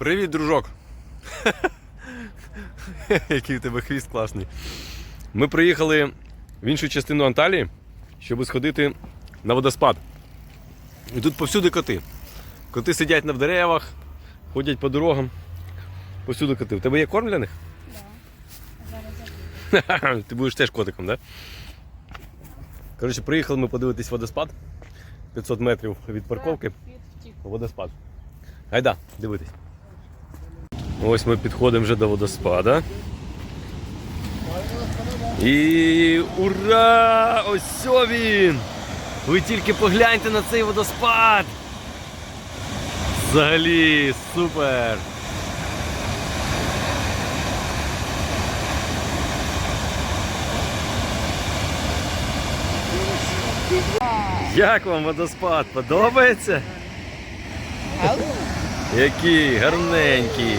Привіт, дружок. Який в тебе хвіст класний. Ми приїхали в іншу частину Анталії, щоб сходити на водоспад. І тут повсюди коти. Коти сидять на деревах, ходять по дорогам. Повсюди коти. У тебе є корм для них? Ти будеш теж котиком, так? Да? Коротше, приїхали ми подивитись водоспад. 500 метрів від парковки. Водоспад. Гайда, дивитись. Ось ми підходимо вже до водоспада. І ура! Ось він! Ви тільки погляньте на цей водоспад! Взагалі, супер! Як вам водоспад? Подобається? Який гарненький.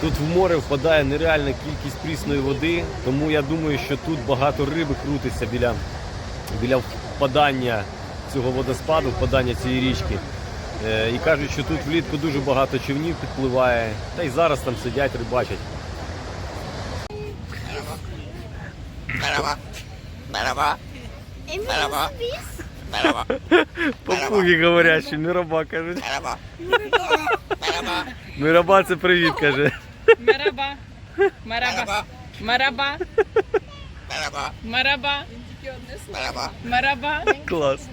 Тут в море впадає нереальна кількість прісної води, тому я думаю, що тут багато риби крутиться біля, біля впадання цього водоспаду, впадання цієї річки. Е, І кажуть, що тут влітку дуже багато човнів підпливає, та й зараз там сидять, рибачать. Merhaba. Попуги говорять, що міраба кажуть. Merhaba. Merhaba. Міраба це привіт, каже. Merhaba. Merhaba. Merhaba. Merhaba. Merhaba. Merhaba. Merhaba. Клас.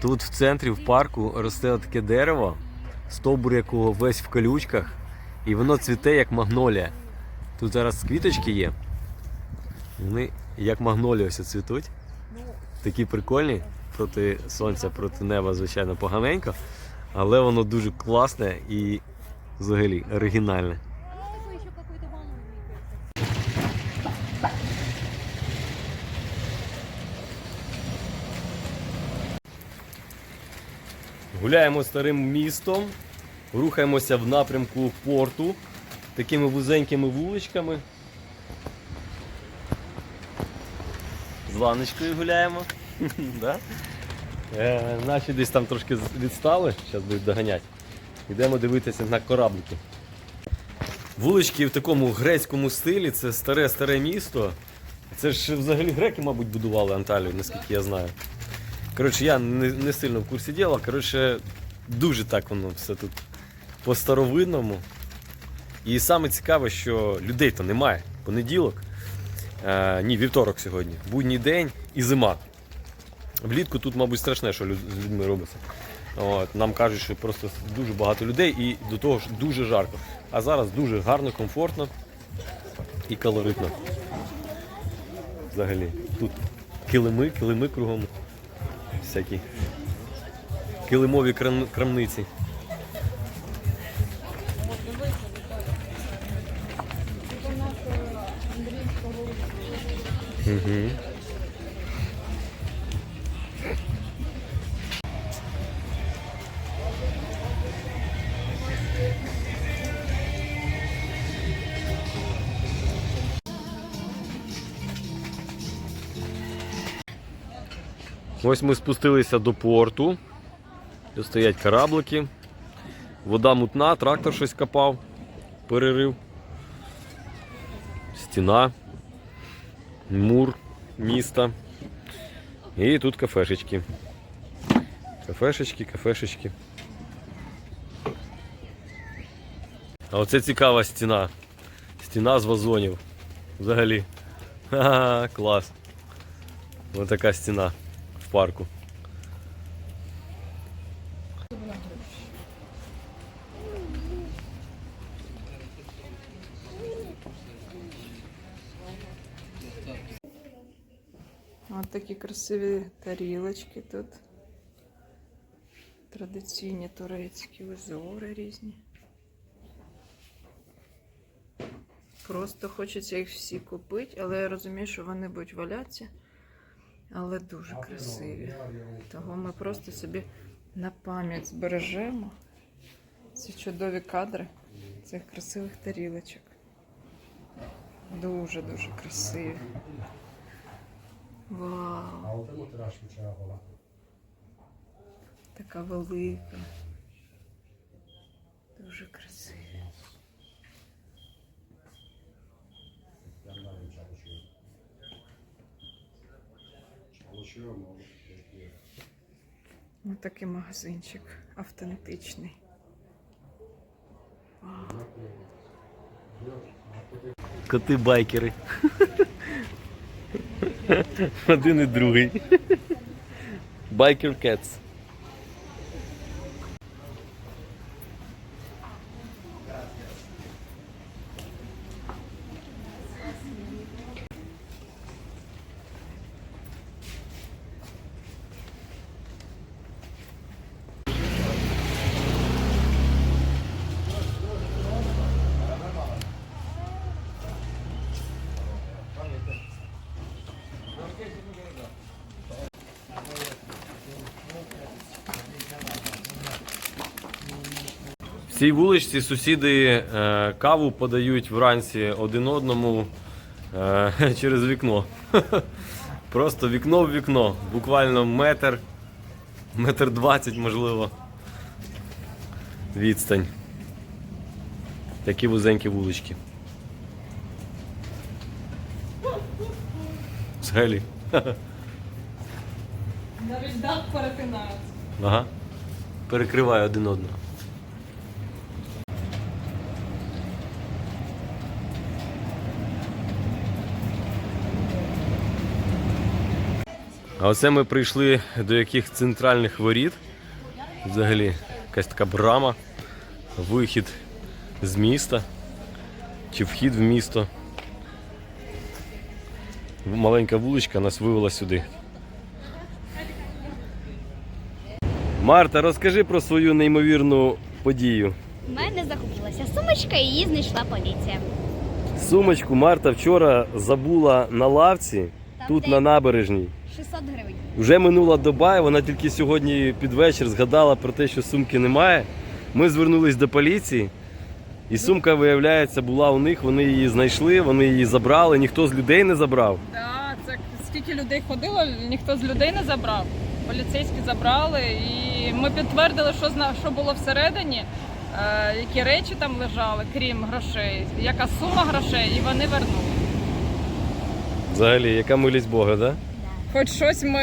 Тут в центрі, в парку, росте таке дерево, стовбур якого весь в колючках, і воно цвіте як магнолія. Тут зараз квіточки є. Вони як магнолія ось цвітуть. Такі прикольні проти сонця, проти неба, звичайно, поганенько. Але воно дуже класне і взагалі оригінальне. Гуляємо старим містом, рухаємося в напрямку порту такими вузенькими вуличками. З ланочкою гуляємо. да? е, наші десь там трошки відстали, зараз будуть доганяти. Йдемо дивитися на кораблики. Вулички в такому грецькому стилі, це старе-старе місто. Це ж взагалі греки, мабуть, будували Анталію, наскільки я знаю. Коротше, я не, не сильно в курсі діла. Коротше, дуже так воно все тут по-старовинному. І саме цікаве, що людей то немає. Понеділок. Е, ні, вівторок сьогодні. Будній день і зима. Влітку тут, мабуть, страшне, що з людьми робиться. От, нам кажуть, що просто дуже багато людей і до того ж дуже жарко. А зараз дуже гарно, комфортно і колоритно. Взагалі. Тут килими, килими кругом всякі килимові крам- крамниці. Угу. Ось ми спустилися до порту. Тут стоять кораблики. Вода мутна, трактор щось копав, перерив. Стіна, мур міста. І тут кафешечки. Кафешечки, кафешечки. А оце цікава стіна. Стіна з вазонів. Взагалі. Ха-ха, клас. Ось така стіна парку. Ось такі красиві тарілочки тут. Традиційні турецькі узори різні. Просто хочеться їх всі купити, але я розумію, що вони будуть валятися. Але дуже красиві. Того ми просто собі на пам'ять збережемо ці чудові кадри цих красивих тарілочок. Дуже-дуже красиві. Вау! Така велика. Дуже красиві. Ось такий магазинчик автентичний. Коти-байкери. Один і другий. Байкер Cats. Цій вуличці сусіди е, каву подають вранці один одному е, через вікно. Просто вікно в вікно. Буквально метр, метр двадцять, можливо. Відстань. Такі вузенькі вулички. Взагалі. Навіть дах перетинається. Ага. Перекриває один одного. А оце ми прийшли до яких центральних воріт. Взагалі, якась така брама, вихід з міста чи вхід в місто. Маленька вуличка нас вивела сюди. Марта, розкажи про свою неймовірну подію. У мене загубилася сумочка, і її знайшла поліція. Сумочку Марта вчора забула на лавці Там, тут де- на набережній. 600 гривень. Вже минула доба, і вона тільки сьогодні під вечір згадала про те, що сумки немає. Ми звернулись до поліції, і сумка, виявляється, була у них. Вони її знайшли, вони її забрали. Ніхто з людей не забрав. Так, це скільки людей ходило, ніхто з людей не забрав. Поліцейські забрали, і ми підтвердили, що що було всередині, е, які речі там лежали, крім грошей, яка сума грошей, і вони вернули. Взагалі, яка милість Бога, да? Хоч щось ми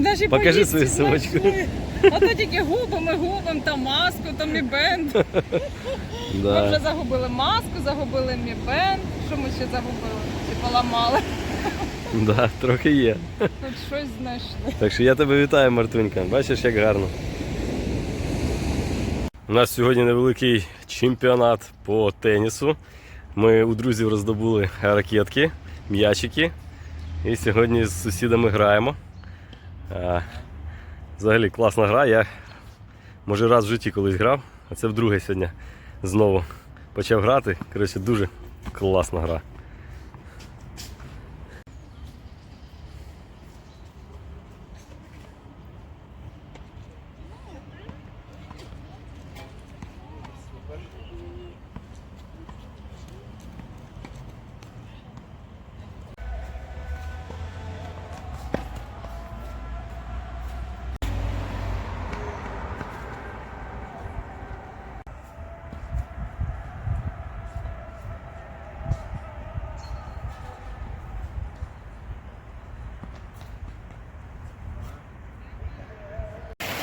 нашій Покажи свою сумочку. знайшли. А то тільки губи, ми губимо, там маску, то мій бенд. Ми вже Да. загубили маску, загубили мій бенд. Що ми ще загубили? Чи поламали? Да, трохи є. Хоч щось знайшли. Так що я тебе вітаю, Мартунька. Бачиш, як гарно. У нас сьогодні невеликий чемпіонат по тенісу. Ми у друзів роздобули ракетки, м'ячики. І сьогодні з сусідами граємо. Взагалі класна гра. Я може раз в житті колись грав, а це вдруге сьогодні знову почав грати. Коротше, дуже класна гра.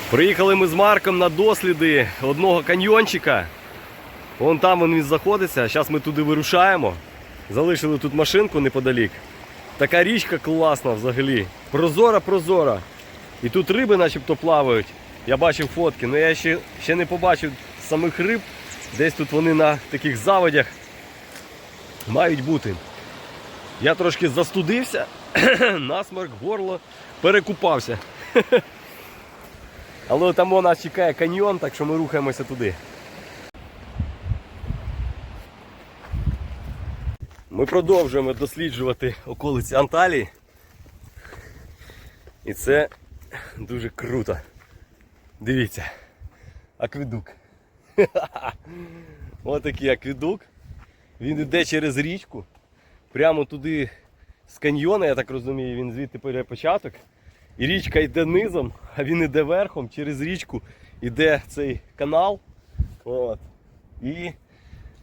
Приїхали ми з Марком на досліди одного каньйончика. Вон там він знаходиться. Зараз ми туди вирушаємо. Залишили тут машинку неподалік. Така річка класна взагалі. Прозора, прозора. І тут риби начебто плавають. Я бачив фотки, але я ще, ще не побачив самих риб. Десь тут вони на таких заводях мають бути. Я трошки застудився, насморк, горло, перекупався. Але там у нас чекає каньйон, так що ми рухаємося туди. Ми продовжуємо досліджувати околиці Анталії. І це дуже круто. Дивіться. Акведук. Ось такий акведук. Він йде через річку. прямо туди з каньйона, я так розумію, він звідти початок. І річка йде низом, а він йде верхом, через річку йде цей канал. От. І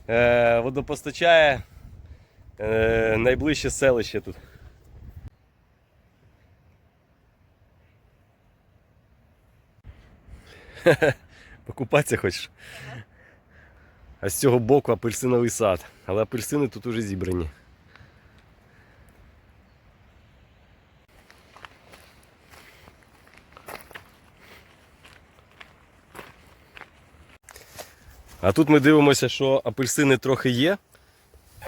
е, водопостачає е, найближче селище тут. Покупатися хочеш? А з цього боку апельсиновий сад. Але апельсини тут уже зібрані. А тут ми дивимося, що апельсини трохи є.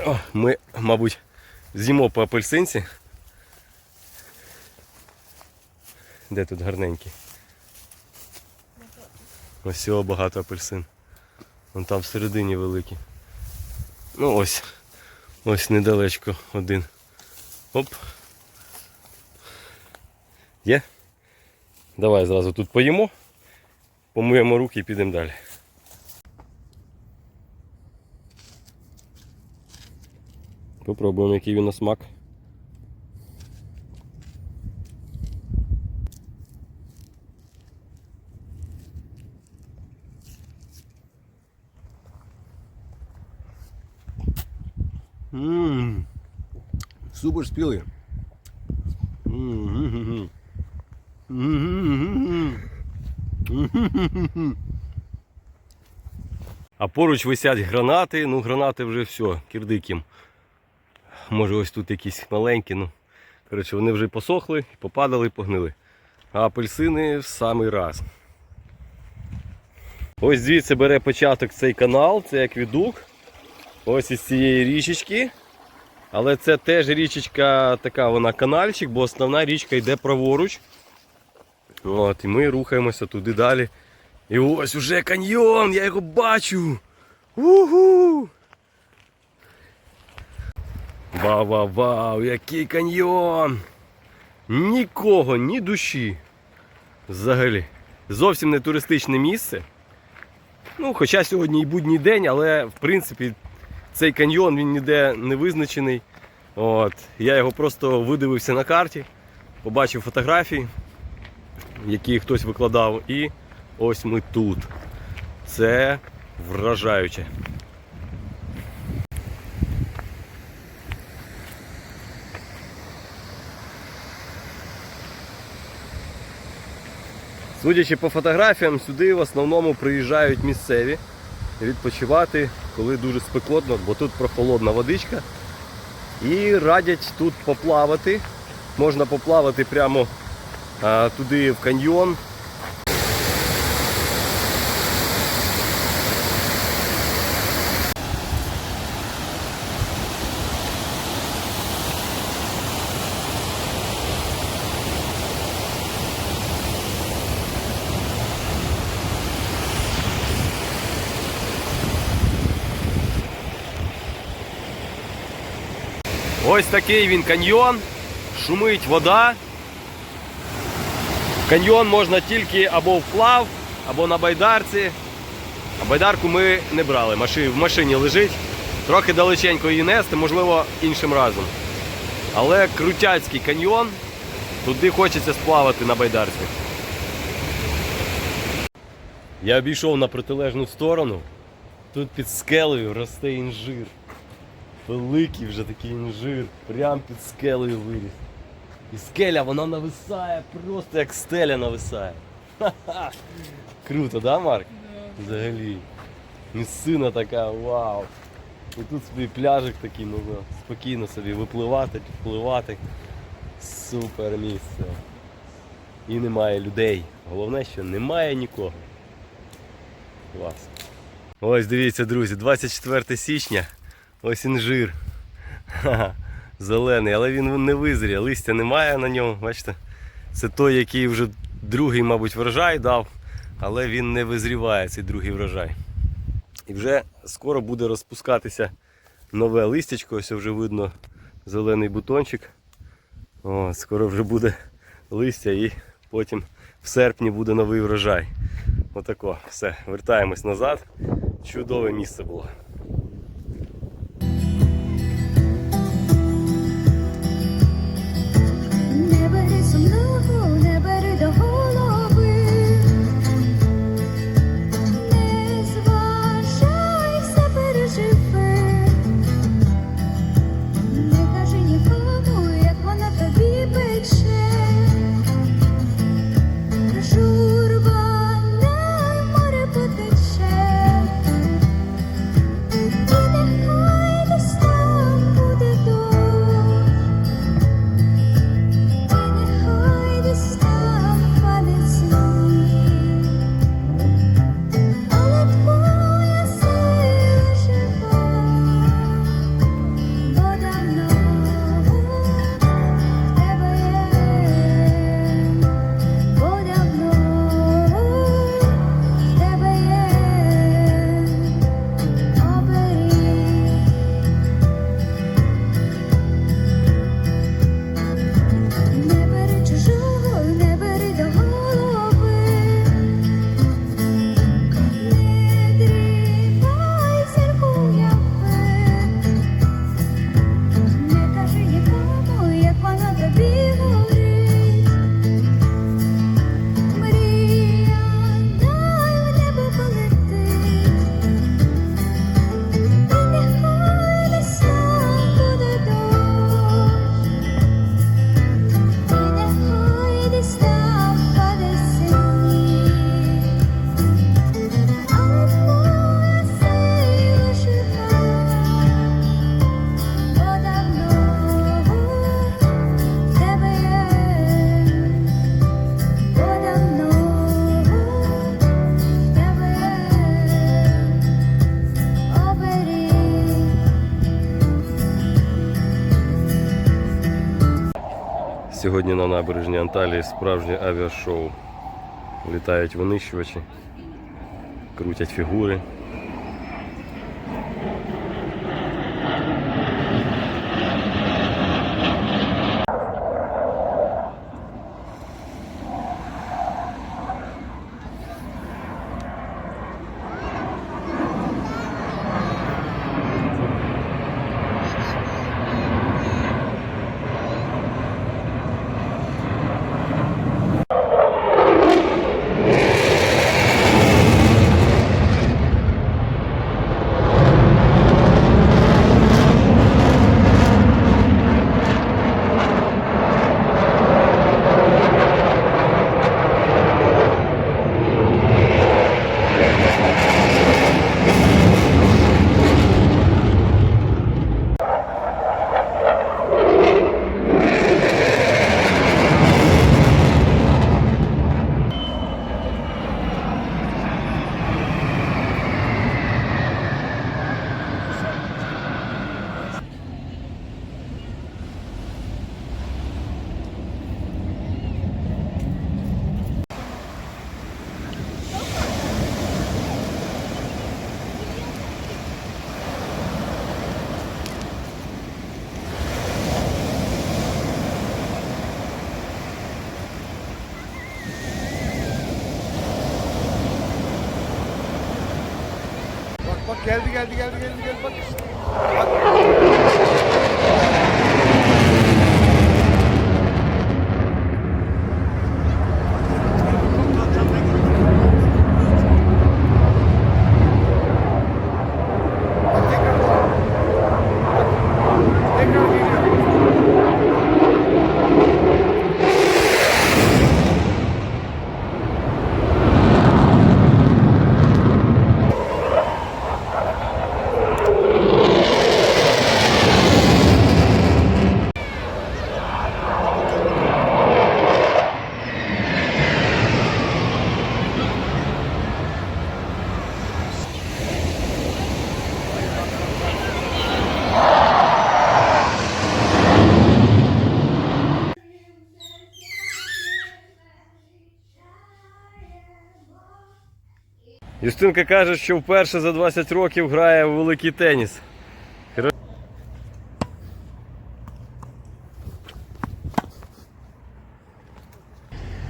О, ми, мабуть, з'їмо по апельсинці. Де тут гарненький? Ось цього багато апельсин. Вон там всередині великий. Ну ось. Ось недалечко один. Оп. Є? Давай зразу тут поїмо, помиємо руки і підемо далі. Попробуємо, який він на смак. Ммм. Супер спілий. А поруч висять гранати, ну гранати вже все, кирдиким. Може ось тут якісь маленькі, ну. Коротше, вони вже посохли, попадали, погнили. А апельсини в самий раз. Ось звідси бере початок цей канал, це як відук. Ось із цієї річечки. Але це теж річечка така, вона канальчик, бо основна річка йде праворуч. От, і ми рухаємося туди далі. І ось уже каньйон, я його бачу. Угу! Вау-вау-вау, який каньйон! Нікого, ні душі. Взагалі. Зовсім не туристичне місце. Ну, хоча сьогодні і будній день, але в принципі цей каньйон він ніде не визначений. От. Я його просто видивився на карті, побачив фотографії, які хтось викладав, і ось ми тут. Це вражаюче. Судячи по фотографіям, сюди в основному приїжджають місцеві відпочивати, коли дуже спекотно, бо тут прохолодна водичка. І радять тут поплавати. Можна поплавати прямо а, туди в каньйон. Ось такий він каньйон, шумить вода. Каньйон можна тільки або вплав, або на байдарці. А байдарку ми не брали. В машині лежить. Трохи далеченько її нести, можливо, іншим разом. Але крутяцький каньйон, туди хочеться сплавати на байдарці. Я обійшов на протилежну сторону. Тут під скелею росте інжир. Великий вже такий інжир, прям під скелею виріс. І скеля вона нависає, просто як стеля нависає. Ха-ха. Круто, да, Марк? Взагалі. Місцина така, вау. І тут собі пляжик такий, можна спокійно собі випливати, підпливати. Супер місце. І немає людей. Головне, що немає нікого. Клас. Ось дивіться, друзі, 24 січня. Ось інжир. Зелений, але він не визріє, листя немає на ньому. Бачите? Це той, який вже другий, мабуть, врожай дав, але він не визріває, цей другий врожай. І вже скоро буде розпускатися нове листячко, ось вже видно зелений бутончик. О, скоро вже буде листя і потім в серпні буде новий врожай. Отако, все, вертаємось назад. Чудове місце було. Анталії справжнє авіашоу. Літають винищувачі, крутять фігури. Geldi geldi geldi geldi geldi bak. Bak Юстинка каже, що вперше за 20 років грає в великий теніс.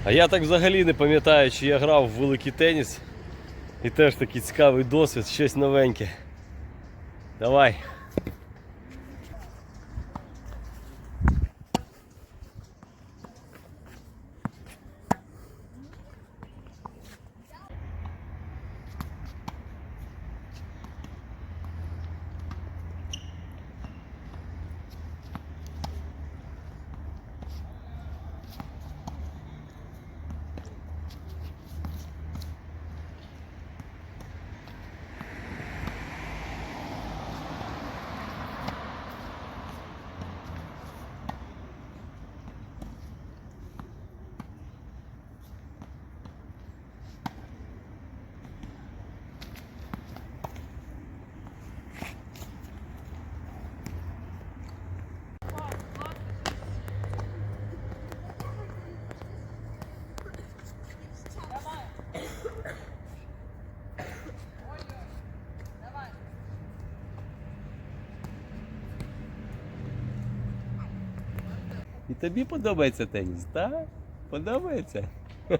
А я так взагалі не пам'ятаю, чи я грав в великий теніс. І теж такий цікавий досвід, щось новеньке. Давай. Тобі подобається теніс, так? Подобається?